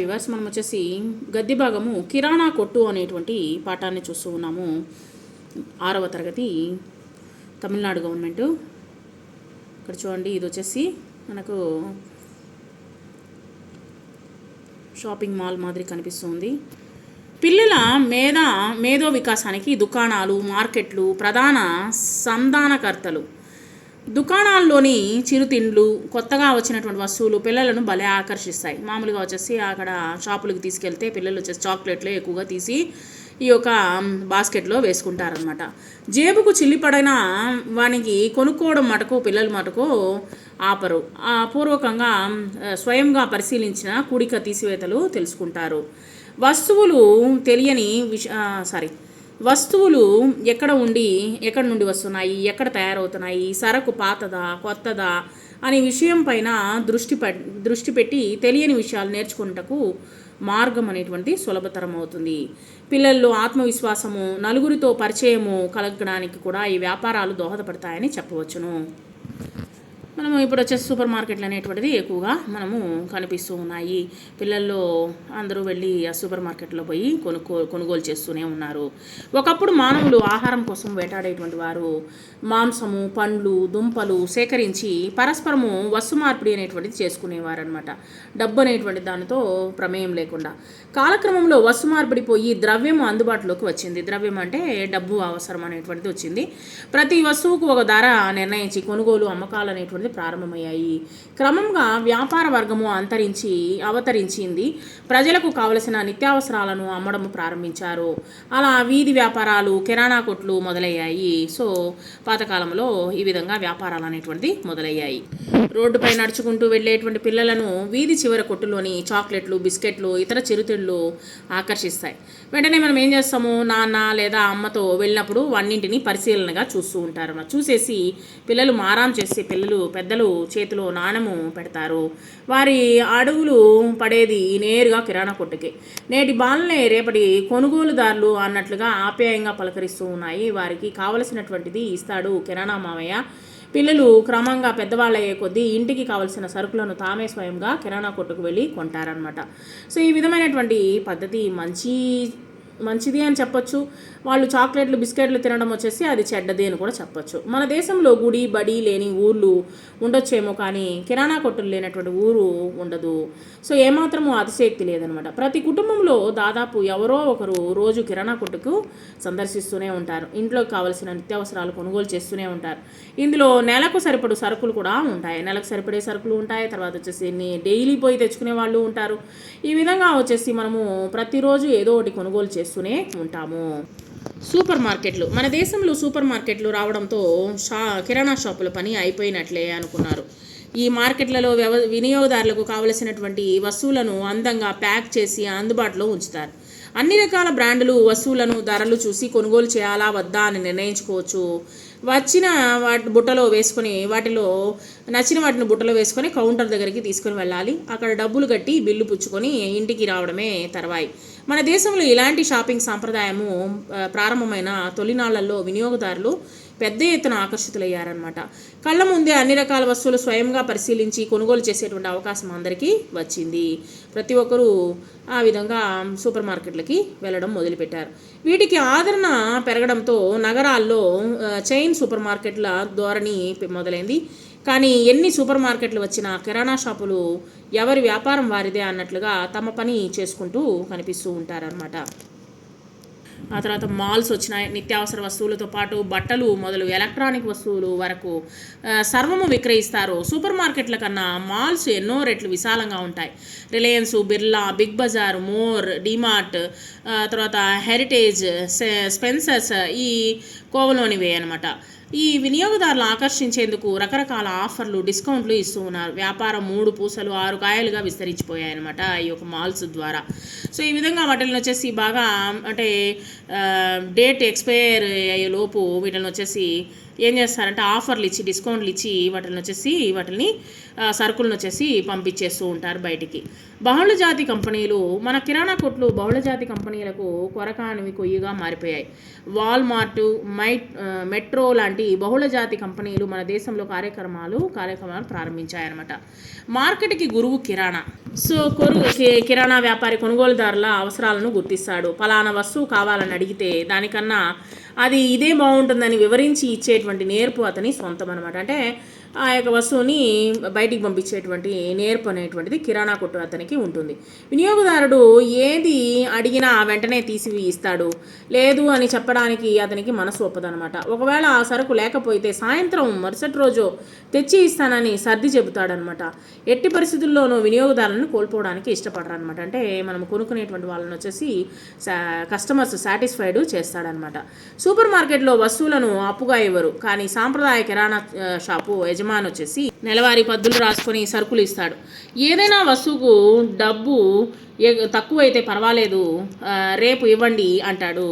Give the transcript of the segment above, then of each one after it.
Viewers మనం వచ్చేసి గద్ది భాగము కిరాణా కొట్టు అనేటువంటి పాఠాన్ని చూస్తూ ఉన్నాము. ఆరవ తరగతి తమిళనాడు గవర్నమెంట్. ఇక్కడ చూడండి ఇది వచ్చేసి మనకు షాపింగ్ మాల్ మాదిరి కనిపిస్తుంది. పిల్లల మేధ మేధో వికాసానికి దుకాణాలు మార్కెట్లు ప్రధాన సంధానకర్తలు. దుకాణాల్లోని చిరుతిండ్లు కొత్తగా వచ్చినటువంటి వస్తువులు పిల్లలను భలే ఆకర్షిస్తాయి. మామూలుగా వచ్చేసి అక్కడ షాపులకు తీసుకెళ్తే పిల్లలు వచ్చేసి చాక్లెట్లు ఎక్కువగా తీసి ఈ యొక్క బాస్కెట్లో వేసుకుంటారనమాట జేబుకు చిల్లిపడిన వానికి కొనుక్కోవడం మటుకు పిల్లల మటుకు ఆపరు. పూర్వకంగా స్వయంగా పరిశీలించిన కూడిక తీసివేతలు తెలుసుకుంటారు. వస్తువులు తెలియని విష సారీ వస్తువులు ఎక్కడ ఉండి ఎక్కడ నుండి వస్తున్నాయి ఎక్కడ తయారవుతున్నాయి సరకు పాతదా కొత్తదా అనే విషయం పైన దృష్టి పె దృష్టి పెట్టి తెలియని విషయాలు నేర్చుకున్నటకు మార్గం అనేటువంటి సులభతరం అవుతుంది. పిల్లల్లో ఆత్మవిశ్వాసము నలుగురితో పరిచయము కలగడానికి కూడా ఈ వ్యాపారాలు దోహదపడతాయని చెప్పవచ్చును. మనము ఇప్పుడు వచ్చేసి సూపర్ మార్కెట్లు అనేటువంటిది ఎక్కువగా మనము కనిపిస్తూ ఉన్నాయి. పిల్లల్లో అందరూ వెళ్ళి ఆ సూపర్ మార్కెట్లో పోయి కొనుక్కో కొనుగోలు చేస్తూనే ఉన్నారు. ఒకప్పుడు మానవులు ఆహారం కోసం వేటాడేటువంటి వారు మాంసము పండ్లు దుంపలు సేకరించి పరస్పరము వస్తు మార్పిడి అనేటువంటిది చేసుకునేవారనమాట డబ్బు అనేటువంటి దానితో ప్రమేయం లేకుండా. కాలక్రమంలో వస్తు మార్పిడి పోయి ద్రవ్యం అందుబాటులోకి వచ్చింది. ద్రవ్యం అంటే డబ్బు అవసరం అనేటువంటిది వచ్చింది. ప్రతి వస్తువుకు ఒక ధర నిర్ణయించి కొనుగోలు అమ్మకాలు అనేటువంటి అనేది ప్రారంభమయ్యాయి. క్రమంగా వ్యాపార వర్గము అంతరించి అవతరించింది. ప్రజలకు కావలసిన నిత్యావసరాలను అమ్మడం ప్రారంభించారు. అలా వీధి వ్యాపారాలు కిరాణా కొట్లు మొదలయ్యాయి. సో పాతకాలంలో ఈ విధంగా వ్యాపారాలు అనేటువంటిది మొదలయ్యాయి. రోడ్డుపై నడుచుకుంటూ వెళ్ళేటువంటి పిల్లలను వీధి చివర కొట్టులోని చాక్లెట్లు బిస్కెట్లు ఇతర చిరుతిళ్ళు ఆకర్షిస్తాయి. వెంటనే మనం ఏం చేస్తాము? నాన్న లేదా అమ్మతో వెళ్ళినప్పుడు అన్నింటినీ పరిశీలనగా చూస్తూ ఉంటారు. చూసేసి పిల్లలు మారాం చేసే పిల్లలు పెద్దలు చేతిలో నాణము పెడతారు. వారి అడుగులు పడేది నేరుగా కిరాణా కొట్టుకి. నేటి బాలనే రేపటి కొనుగోలుదారులు అన్నట్లుగా ఆప్యాయంగా పలకరిస్తూ ఉన్నాయి. వారికి కావలసినటువంటిది ఇస్తాడు కిరాణా మామయ్య. పిల్లలు క్రమంగా పెద్దవాళ్ళయ్యే కొద్దీ ఇంటికి కావలసిన సరుకులను తామే స్వయంగా కిరాణా కొట్టుకు వెళ్ళి కొంటారనమాట సో ఈ విధమైనటువంటి పద్ధతి మంచి మంచిది అని చెప్పొచ్చు. వాళ్ళు చాక్లెట్లు బిస్కెట్లు తినడం వచ్చేసి అది చెడ్డది అని కూడా చెప్పొచ్చు. మన దేశంలో గుడి బడి లేని ఊర్లు ఉండొచ్చేమో కానీ కిరాణా కొట్టులు లేనటువంటి ఊరు ఉండదు. సో ఏమాత్రము అతిశక్తి లేదనమాట. ప్రతి కుటుంబంలో దాదాపు ఎవరో ఒకరు రోజు కిరాణా కొట్టుకు సందర్శిస్తూనే ఉంటారు. ఇంట్లోకి కావలసిన నిత్యావసరాలు కొనుగోలు చేస్తూనే ఉంటారు. ఇందులో నెలకు సరిపడు సరుకులు కూడా ఉంటాయి. నెలకు సరిపడే సరుకులు ఉంటాయి. తర్వాత వచ్చేసి డైలీ పోయి తెచ్చుకునే వాళ్ళు ఉంటారు. ఈ విధంగా వచ్చేసి మనము ప్రతిరోజు ఏదో ఒకటి కొనుగోలు చేస్తూనే ఉంటాము. సూపర్ మార్కెట్లు మన దేశంలో సూపర్ మార్కెట్లు రావడంతో షా కిరాణా షాపుల పని అయిపోయినట్లే అనుకున్నారు. ఈ మార్కెట్లలో వ్యవ వినియోగదారులకు కావలసినటువంటి వస్తువులను అందంగా ప్యాక్ చేసి అందుబాటులో ఉంచుతారు. అన్ని రకాల బ్రాండ్లు వస్తువులను ధరలు చూసి కొనుగోలు చేయాలా వద్దా అని నిర్ణయించుకోవచ్చు. వచ్చిన వాటి బుట్టలో వేసుకొని వాటిలో నచ్చిన వాటిని బుట్టలో వేసుకొని కౌంటర్ దగ్గరికి తీసుకొని వెళ్ళాలి. అక్కడ డబ్బులు కట్టి బిల్లు పుచ్చుకొని ఇంటికి రావడమే తర్వాయి. మన దేశంలో ఇలాంటి షాపింగ్ సాంప్రదాయము ప్రారంభమైన తొలినాళ్ళలో వినియోగదారులు పెద్ద ఎత్తున ఆకర్షితులయ్యారనమాట కళ్ళ ముందే అన్ని రకాల వస్తువులు స్వయంగా పరిశీలించి కొనుగోలు చేసేటువంటి అవకాశం అందరికీ వచ్చింది. ప్రతి ఒక్కరూ ఆ విధంగా సూపర్ మార్కెట్లకి వెళ్ళడం మొదలుపెట్టారు. వీటికి ఆదరణ పెరగడంతో నగరాల్లో చైన్ ఆన్లైన్ సూపర్ మార్కెట్ల ధోరణి మొదలైంది. కానీ ఎన్ని సూపర్ మార్కెట్లు వచ్చినా కిరాణా షాపులు ఎవరి వ్యాపారం వారిదే అన్నట్లుగా తమ పని చేసుకుంటూ కనిపిస్తూ ఉంటారనమాట ఆ తర్వాత మాల్స్ వచ్చినాయి. నిత్యావసర వస్తువులతో పాటు బట్టలు మొదలు ఎలక్ట్రానిక్ వస్తువులు వరకు సర్వము విక్రయిస్తారు. సూపర్ మార్కెట్ల కన్నా మాల్స్ ఎన్నో రెట్లు విశాలంగా ఉంటాయి. Reliance Birla big Bazar more DMart తర్వాత హెరిటేజ్ స్పెన్సర్స్ ఈ కోవలోనివే అనమాట ఈ వినియోగదారులు ఆకర్షించేందుకు రకరకాల ఆఫర్లు డిస్కౌంట్లు ఇస్తూ ఉన్నారు. వ్యాపారం మూడు పూసలు ఆరు కాయలుగా విస్తరించిపోయాయి అనమాట ఈ యొక్క మాల్స్ ద్వారా. సో ఈ విధంగా వాటిని వచ్చేసి బాగా అంటే డేట్ ఎక్స్పైర్ అయ్యే లోపు వీటిని వచ్చేసి ఏం చేస్తారంటే ఆఫర్లు ఇచ్చి డిస్కౌంట్లు ఇచ్చి వాటిని వచ్చేసి వాటిని సరుకులను వచ్చేసి పంపించేస్తూ ఉంటారు బయటికి. బహుళ జాతి కంపెనీలు మన కిరాణా కొట్లు బహుళ జాతి కంపెనీలకు కొరకానివి కొయ్యగా మారిపోయాయి. వాల్మార్ట్ మై మెట్రో లాంటి బహుళ జాతి కంపెనీలు మన దేశంలో కార్యక్రమాలు కార్యక్రమాలు ప్రారంభించాయన్నమాట. మార్కెట్కి గురువు కిరాణా. సో కొరు కి- కిరాణా వ్యాపారి కొనుగోలుదారుల అవసరాలను గుర్తిస్తాడు. ఫలానా వస్తువు కావాలని అడిగితే దానికన్నా అది ఇదే బాగుంటుందని వివరించి ఇచ్చేటువంటి నేర్పు అతని సొంతం అనమాట అంటే ఆ యొక్క వస్తువుని బయటికి పంపించేటువంటి నేర్పు అనేటువంటిది కిరాణా కొట్టు అతనికి ఉంటుంది. వినియోగదారుడు ఏది అడిగినా వెంటనే తీసి ఇస్తాడు లేదు అని చెప్పడానికి అతనికి మనసు ఒప్పదనమాట. ఒకవేళ ఆ సరుకు లేకపోతే సాయంత్రం మరుసటి రోజు తెచ్చి ఇస్తానని సర్ది చెబుతాడనమాట. ఎట్టి పరిస్థితుల్లోనూ వినియోగదారులను కోల్పోవడానికి ఇష్టపడరనమాట. అంటే మనం కొనుక్కునేటువంటి వాళ్ళని వచ్చేసి కస్టమర్స్ సాటిస్ఫైడ్ చేస్తాడనమాట. సూపర్ మార్కెట్లో వస్తువులను అప్పుగా ఇవ్వరు. కానీ సాంప్రదాయ కిరాణా షాపు యజమాని వచ్చేసి నెలవారీ పద్దులు రాసుకొని సరుకులు ఇస్తాడు. ఏదైనా వస్తువుకు డబ్బు తక్కువ తక్కువైతే పర్వాలేదు రేపు ఇవ్వండి అంటాడు.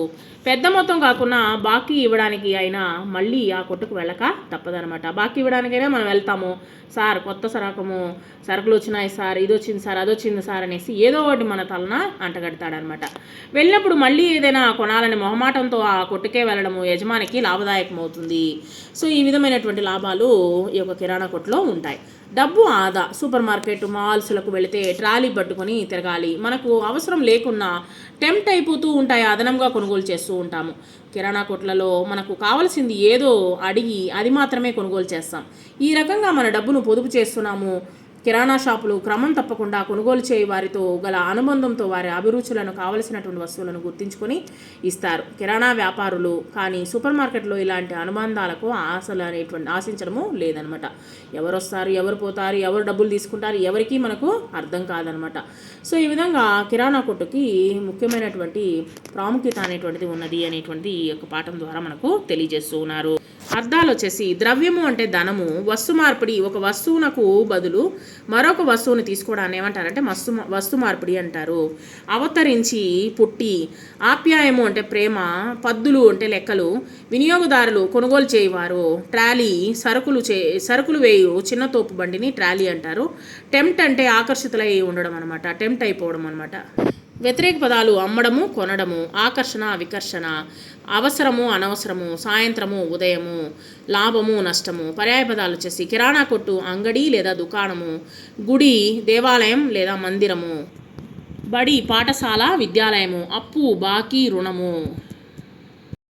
పెద్ద మొత్తం కాకుండా బాకీ ఇవ్వడానికి అయినా మళ్ళీ ఆ కొట్టుకు వెళ్ళక తప్పదనమాట బాకీ ఇవ్వడానికైనా మనం వెళ్తాము. సార్ కొత్త సరకము సరుకులు వచ్చినాయి సార్ ఇది వచ్చింది సార్ అది వచ్చింది సార్ అనేసి ఏదో ఒకటి మన తలన అంటగడతాడనమాట వెళ్ళినప్పుడు మళ్ళీ ఏదైనా కొనాలని మొహమాటంతో ఆ కొట్టుకే వెళ్ళడము యజమానికి లాభదాయకమవుతుంది. సో ఈ విధమైనటువంటి లాభాలు ఈ యొక్క కిరాణా కొట్టులో ఉంటాయి. డబ్బు ఆదా. సూపర్ మార్కెట్ మాల్స్లకు వెళితే ట్రాలీ పట్టుకొని తిరగాలి. మనకు అవసరం లేకున్నా టెంప్ట్ అయిపోతూ ఉంటాయి. అదనంగా కొనుగోలు చేస్తూ ఉంటాము. కిరాణా కొట్లలో మనకు కావలసింది ఏదో అడిగి అది మాత్రమే కొనుగోలు చేస్తాం. ఈ రకంగా మన డబ్బును పొదుపు చేస్తున్నాము. కిరాణా షాపులు క్రమం తప్పకుండా కొనుగోలు చేయి వారితో గల అనుబంధంతో వారి అభిరుచులను కావలసినటువంటి వస్తువులను గుర్తించుకొని ఇస్తారు. కిరాణా వ్యాపారులు కానీ సూపర్ మార్కెట్లో ఇలాంటి అనుబంధాలకు ఆశలు అనేటువంటి ఆశించడము లేదనమాట. ఎవరు వస్తారు ఎవరు పోతారు ఎవరు డబ్బులు తీసుకుంటారు ఎవరికి మనకు అర్థం కాదనమాట. సో ఈ విధంగా కిరాణా కొట్టుకి ముఖ్యమైనటువంటి ప్రాముఖ్యత అనేటువంటిది ఉన్నది అనేటువంటిది ఈ యొక్క పాఠం ద్వారా మనకు తెలియజేస్తూ ఉన్నారు అర్థాలు వచ్చేసి ద్రవ్యము అంటే ధనము వస్తు మార్పిడి ఒక వస్తువునకు బదులు మరొక వస్తువుని తీసుకోవడాన్ని ఏమంటారంటే మస్తు వస్తు మార్పిడి అంటారు. అవతరించి పుట్టి ఆప్యాయము అంటే ప్రేమ పద్దులు అంటే లెక్కలు వినియోగదారులు కొనుగోలు చేయవారు ట్రాలీ సరుకులు చే సరుకులు వేయు చిన్న తోపు బండిని ట్రాలీ అంటారు. టెంప్ట్ అంటే ఆకర్షితులై ఉండడం అనమాట టెంప్ట్ అయిపోవడం అనమాట వ్యతిరేక పదాలు అమ్మడము కొనడము ఆకర్షణ వికర్షణ అవసరము అనవసరము సాయంత్రము ఉదయము లాభము నష్టము పర్యాయ పదాలు వచ్చేసి కిరాణా కొట్టు అంగడి లేదా దుకాణము గుడి దేవాలయం లేదా మందిరము బడి పాఠశాల విద్యాలయము అప్పు బాకీ రుణము.